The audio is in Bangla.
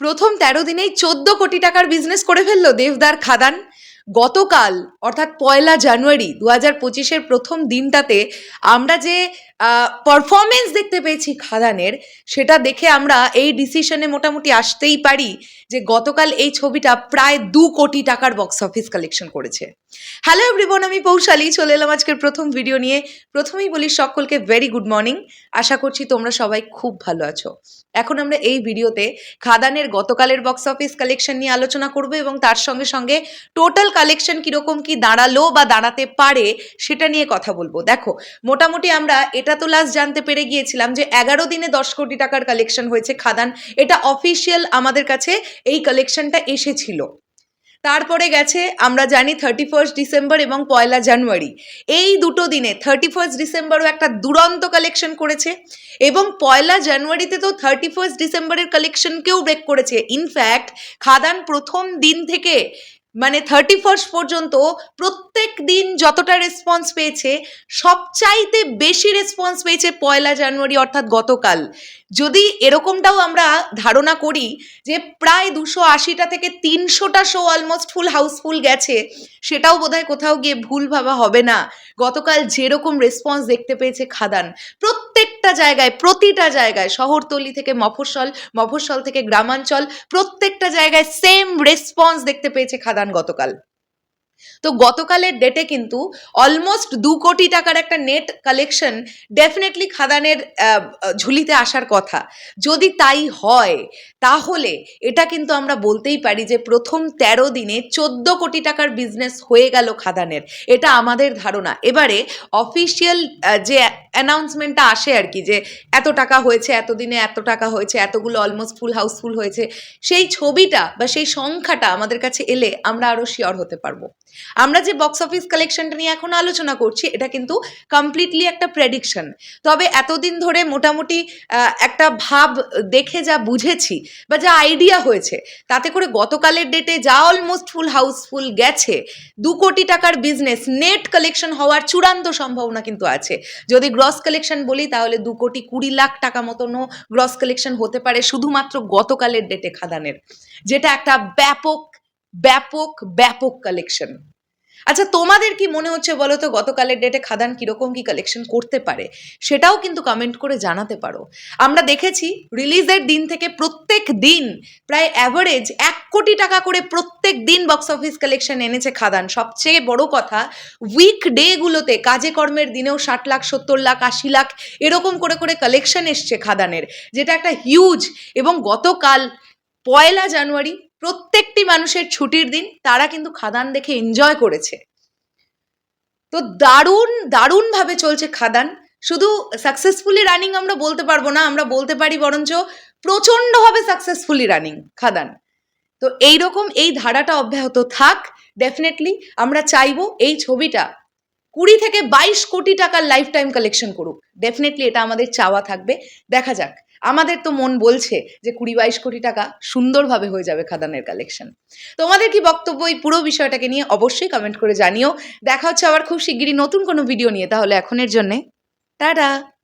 প্রথম তেরো দিনেই চোদ্দ কোটি টাকার বিজনেস করে ফেলল দেবদার খাদান। গতকাল, অর্থাৎ পয়লা জানুয়ারি দু হাজার পঁচিশের প্রথম দিনটাতে আমরা যে পারফরমেন্স দেখতে পেয়েছি খাদানের, সেটা দেখে আমরা এই ডিসিশনে মোটামুটি আসতেই পারি যে গতকাল এই ছবিটা প্রায় দু কোটি টাকার বক্স অফিস কালেকশন করেছে। হ্যালো এভরিবন আমি পৌশালী, চলে এলাম আজকের প্রথম ভিডিও নিয়ে। প্রথমেই বলি সকলকে ভেরি গুড মর্নিং আশা করছি তোমরা সবাই খুব ভালো আছো। এখন আমরা এই ভিডিওতে খাদানের গতকালের বক্স অফিস কালেকশন নিয়ে আলোচনা করব এবং তার সঙ্গে সঙ্গে টোটাল কালেকশন কীরকম কি দাঁড়াল বা দাঁড়াতে পারে সেটা নিয়ে কথা বলব। দেখো, মোটামুটি আমরা এটা তো লাস্ট জানতে পেরে গিয়েছিলাম যে এগারো দিনে দশ কোটি টাকার কালেকশন হয়েছে খাদান। এটা অফিসিয়াল আমাদের কাছে এই কালেকশনটা এসেছিল। তারপরে গেছে, আমরা জানি থার্টি ফার্স্ট ডিসেম্বর এবং পয়লা জানুয়ারি। এই দুটো দিনে থার্টি ফার্স্ট ডিসেম্বরও একটা দুরন্ত কালেকশন করেছে এবং পয়লা জানুয়ারিতে তো থার্টি ফার্স্ট ডিসেম্বরের কালেকশনকেও ব্রেক করেছে। ইনফ্যাক্ট খাদান প্রথম দিন থেকে মানে থার্টি ফার্স্ট পর্যন্ত প্রত্যেক দিন যতটা রেসপন্স পেয়েছে, সবচাইতে বেশি রেসপন্স পেয়েছে পয়লা জানুয়ারি, অর্থাৎ গতকাল। যদি এরকমটাও আমরা ধারণা করি যে প্রায় দুশো আশিটা থেকে তিনশোটা শো অলমোস্ট ফুল হাউসফুল গেছে, সেটাও বোধহয় কোথাও গিয়ে ভুল ভাবা হবে না। গতকাল যেরকম রেসপন্স দেখতে পেয়েছে খাদান। প্রত্যেকটা জায়গায়, প্রতিটা জায়গায়, শহরতলি থেকে মফস্বল মফস্বল থেকে গ্রামাঞ্চল, প্রত্যেকটা জায়গায় সেম রেসপন্স দেখতে পেয়েছে খাদান গতকাল। তো গতকালের ডেটে কিন্তু অলমোস্ট দু কোটি টাকার একটা নেট কালেকশন ডেফিনেটলি খাদানের ঝুলিতে আসার কথা। যদি তাই হয়, তাহলে এটা কিন্তু আমরা বলতেই পারি যে প্রথম তেরো দিনে চোদ্দ কোটি টাকার বিজনেস হয়ে গেল খাদানের। এটা আমাদের ধারণা। এবারে অফিসিয়াল যে অ্যানাউন্সমেন্টটা আসে আর কি, যে এত টাকা হয়েছে এত দিনে এত টাকা হয়েছে, এতগুলো অলমোস্ট ফুল হাউসফুল হয়েছে, সেই ছবিটা বা সেই সংখ্যাটা আমাদের কাছে এলে আমরা আরও শিওর হতে পারব। আমরা যে বক্স অফিস কালেকশনটা নিয়ে এখন আলোচনা করছি, এটা কিন্তু কমপ্লিটলি একটা প্রেডিকশন তবে এতদিন ধরে মোটামুটি একটা ভাব দেখে যা বুঝেছি বা যা আইডিয়া হয়েছে, তাতে করে গতকালের ডেটে যা অলমোস্ট ফুল হাউসফুল গেছে, দু কোটি টাকার বিজনেস নেট কালেকশন হওয়ার চূড়ান্ত সম্ভাবনা কিন্তু আছে। যদি গ্রস কালেকশন বলি, তাহলে দু কোটি কুড়ি লাখ টাকা মতনও গ্রস কালেকশন হতে পারে শুধুমাত্র গতকালের ডেটে খাদানের, যেটা একটা ব্যাপক ব্যাপক ব্যাপক কালেকশন আচ্ছা তোমাদের কি মনে হচ্ছে বলো তো গতকালের ডেটে খাদান কীরকম কি কালেকশন করতে পারে? সেটাও কিন্তু কমেন্ট করে জানাতে পারো। আমরা দেখেছি রিলিজের দিন থেকে প্রত্যেক দিন প্রায় অ্যাভারেজ এক কোটি টাকা করে প্রত্যেক দিন বক্স অফিস কালেকশন এনেছে খাদান। সবচেয়ে বড় কথা উইক ডেগুলোতে কাজে কর্মের দিনেও ষাট লাখ, সত্তর লাখ, আশি লাখ এরকম করে করে কালেকশন এসছে খাদানের, যেটা একটা হিউজ এবং গতকাল পয়লা জানুয়ারি প্রত্যেকটি মানুষের ছুটির দিন তারা কিন্তু খাদান দেখে এনজয় করেছে। তো দারুণ, দারুণভাবে চলছে খাদান। শুধু সাকসেসফুলি রানিং আমরা বলতে পারব না, আমরা বলতে পারি বরঞ্চ প্রচণ্ডভাবে সাকসেসফুলি রানিং খাদান। তো এই রকম এই ধারাটা অব্যাহত থাক ডেফিনেটলি আমরা চাইব এই ছবিটা কুড়ি থেকে বাইশ কোটি টাকার লাইফ টাইম কালেকশন করুক। ডেফিনেটলি এটা আমাদের চাওয়া থাকবে। দেখা যাক। আমাদের তো মন বলছে যে কুড়ি বাইশ কোটি টাকা সুন্দরভাবে হয়ে যাবে খাদানের কালেকশন তোমাদের কি বক্তব্য এই পুরো বিষয়টাকে নিয়ে অবশ্যই কমেন্ট করে জানিও। দেখা হচ্ছে আবার খুব শিগগিরই নতুন কোনো ভিডিও নিয়ে, তাহলে এখনের জন্যে, টাটা!